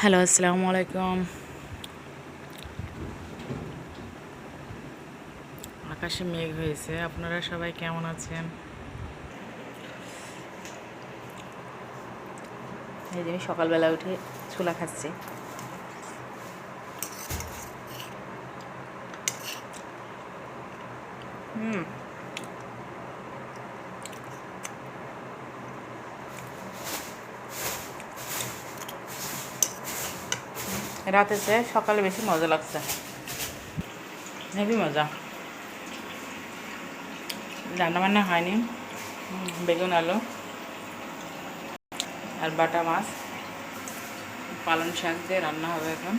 Hello আসসালামু আলাইকুম আকাশে মেঘ হয়েছে। আপনারা সবাই কেমন আছেন? এই যে আমি সকালবেলা উঠে ছোলা খাচ্ছি। হুম। রাতে চেয়ে সকালে বেশি মজা লাগছে। হেবি মজা। রান্না বান্না হয়নি। বেগুন, আলু আর বাটা মাছ। পালং শাক দিয়ে রান্না হবে এখন।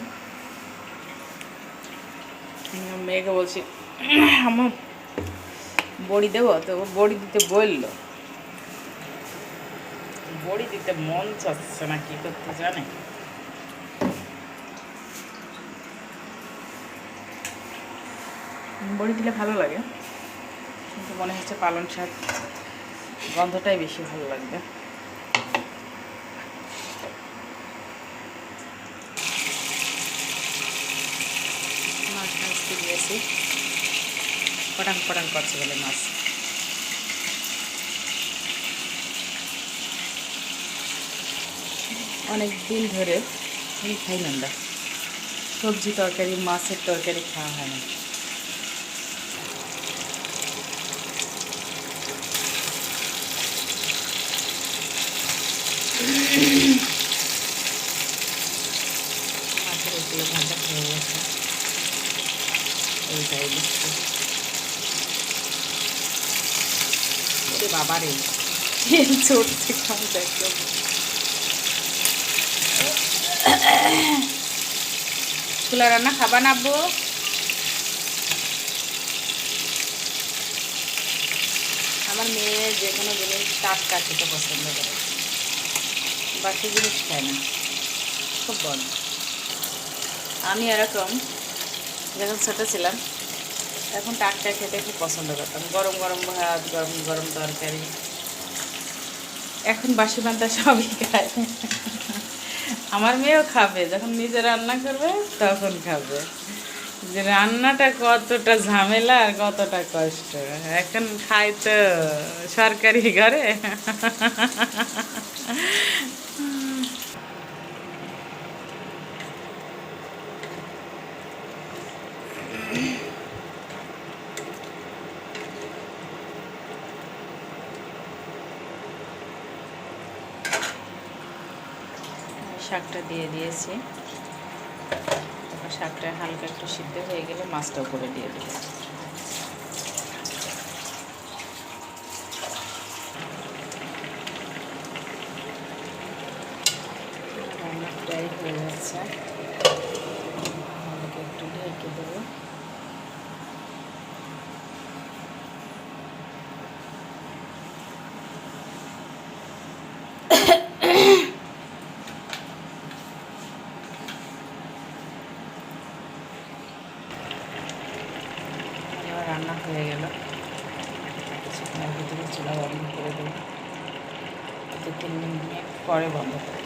মেয়েকে বলছি আমার বড়ি দেবো? তো বড়ি দিতে বলল। বড়ি দিতে মন চাচ্ছে না কী করতে জানে বড়ি দিলে ভালো লাগে। কিন্তু মনে হচ্ছে পালং শাক গন্ধটাই বেশি ভালো লাগবে। মাছ পটাং পটাং করছে বলে মাছ। অনেক দিন ধরে খাই না। সবজি তরকারি, মাছের তরকারি খাওয়া হয় না। মাছের এগুলো ভাজা গেছে এইটাই ওরে বাবা রে তেল চড়ছে খান দেখো চুলা রান্না খাবা না আমার মেয়ে যে কোনো জিনিস টাটকা খেতে পছন্দ করে। বাকি জিনিস খায় না। খুব বড়। আমি এরকম যখন ছোটো ছিলাম এখন টাটকা খেতে খুব পছন্দ করতাম। গরম গরম ভাত, গরম গরম তরকারি। এখন বাসি পান্তা সবই খায়। আমার মেয়েও খাবে। যখন নিজে রান্না করবে, তখন খাবে। যে রান্নাটা কতটা ঝামেলা আর কতটা কষ্ট। এখন খাই তো সরকারি ঘরে। শাকটা দিয়ে দিয়েছি। শাকটা হালকা একটু সিদ্ধ হয়ে গেলে মাছটা উপরে দিয়ে দিয়েছি রান্না প্রায় হয়ে যাচ্ছে হালকা একটু ঢেকে দেবো এবার রান্না হয়ে গেল। কিছুক্ষণের ভিতরে চুলা বন্ধ করে দেবো। দু তিন মিনিট পরে বন্ধ করে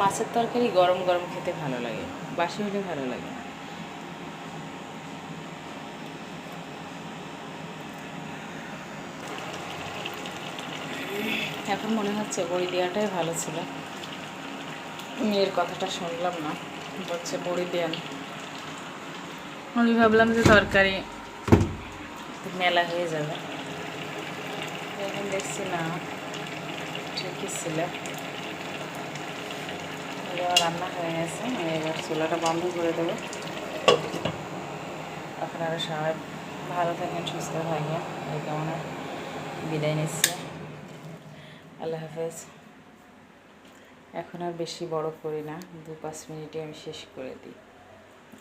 মাছের তরকারি গরম গরম খেতে ভালো লাগে, বাসি হলে ভালো লাগে না। এখন মনে হচ্ছে বড়ি দেওয়াটাই ভালো ছিল। মেয়ের কথাটা শুনলাম না বলছে বড়ি দেন আমি ভাবলাম যে তরকারি মেলা হয়ে যাবে। এখন দেখছি না ঠিকই ছিল। রান্না হয়ে গেছে এবার চুলাটা বন্ধ করে দেবো। আপনারা সবাই ভালো থাকেন সুস্থ থাকেন। এই কেমন বিদায় নিচ্ছে। আল্লাহ হাফেজ। এখন আর বেশি বড় করি না, দু পাঁচ মিনিটে আমি শেষ করে দিই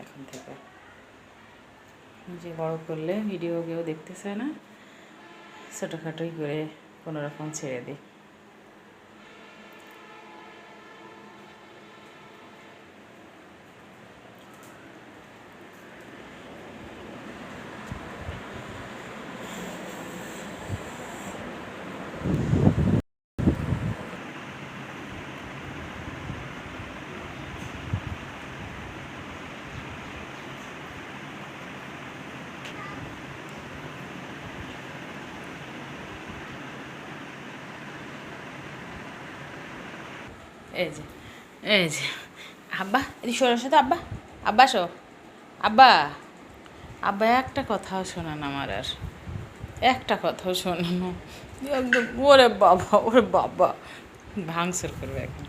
এখন থেকে। যে বড় করলে ভিডিও কেউ দেখতে চায় না, ছোটোখাটোই করে কোনো রকম ছেড়ে দিই। এই যে এই যে, আব্বা, এদিকে সরে তো আব্বা আব্বা শো আব্বা আব্বা একটা কথাও শোনেন আমার আর, একটা কথাও শোনে না, একদম, ওরে বাবা ওরে বাবা, ভাঙচুর করবে এখন।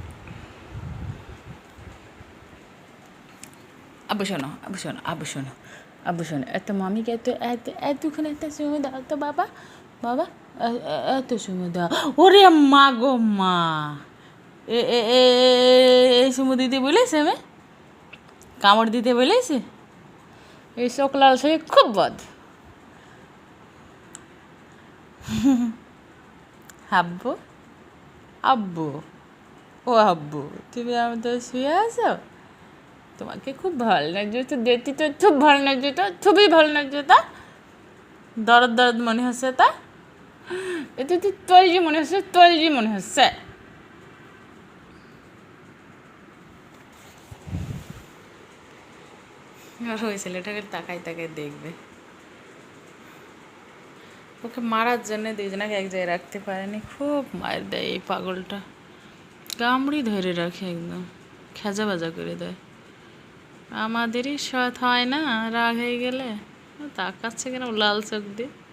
আব্বু শোনো আব্বু শোনো আব্বু শোনো আব্বু শোনো, এত মামিকে এত এত, এতক্ষণ এত সময় দাও তো বাবা বাবা এত সময় দাও, ওরে মা গো মা। এই সময় দিতে বলেছে আমি কামড় দিতে বলেছে? এই চোখলাল শরীর খুব বদ। আব্বু আব্বু? ও আব্বু, তুমি আমাদের শুয়ে আছো? তোমাকে খুব ভালো লাগছে, তো দেখতে তো খুব ভালো লাগছে, তো খুবই ভালো লাগছে তা। দরদ দরদ মনে হচ্ছে তা? এতে তো তৈরি মনে হচ্ছে তৈরি মনে হচ্ছে। আর ওই ছেলেটাকে তাকাই তাকাই দেখবে। ওকে মারার জন্য দুজনাকে এক জায়গায় রাখতে পারেনি। খুব মার দেয় এই পাগলটা। কামড়ি ধরে রাখে একদম। খেজা বাজা করে দেয়। আমাদেরই সৎ হয় না? রাগ হয়ে গেলে? তাকাচ্ছে কেন? লাল চোখ দিয়ে।